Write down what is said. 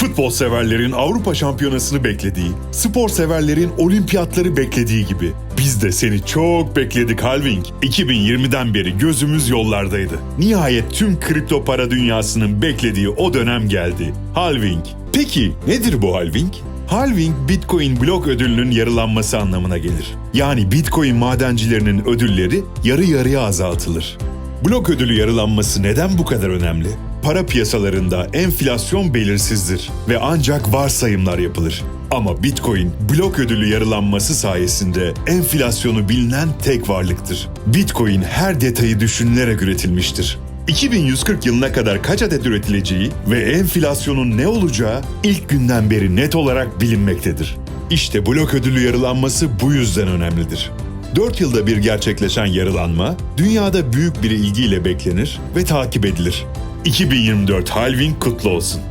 Futbol severlerin Avrupa Şampiyonası'nı beklediği, spor severlerin olimpiyatları beklediği gibi biz de seni çok bekledik Halving. 2020'den beri gözümüz yollardaydı. Nihayet tüm kripto para dünyasının beklediği o dönem geldi. Halving. Peki nedir bu halving? Halving Bitcoin blok ödülünün yarılanması anlamına gelir. Yani Bitcoin madencilerinin ödülleri yarı yarıya azaltılır. Blok ödülü yarılanması neden bu kadar önemli? Para piyasalarında enflasyon belirsizdir ve ancak varsayımlar yapılır. Ama Bitcoin blok ödülü yarılanması sayesinde enflasyonu bilinen tek varlıktır. Bitcoin her detayı düşünülerek üretilmiştir. 2140 yılına kadar kaç adet üretileceği ve enflasyonun ne olacağı ilk günden beri net olarak bilinmektedir. İşte blok ödülü yarılanması bu yüzden önemlidir. 4 yılda bir gerçekleşen yarılanma, dünyada büyük bir ilgiyle beklenir ve takip edilir. 2024 halving kutlu olsun.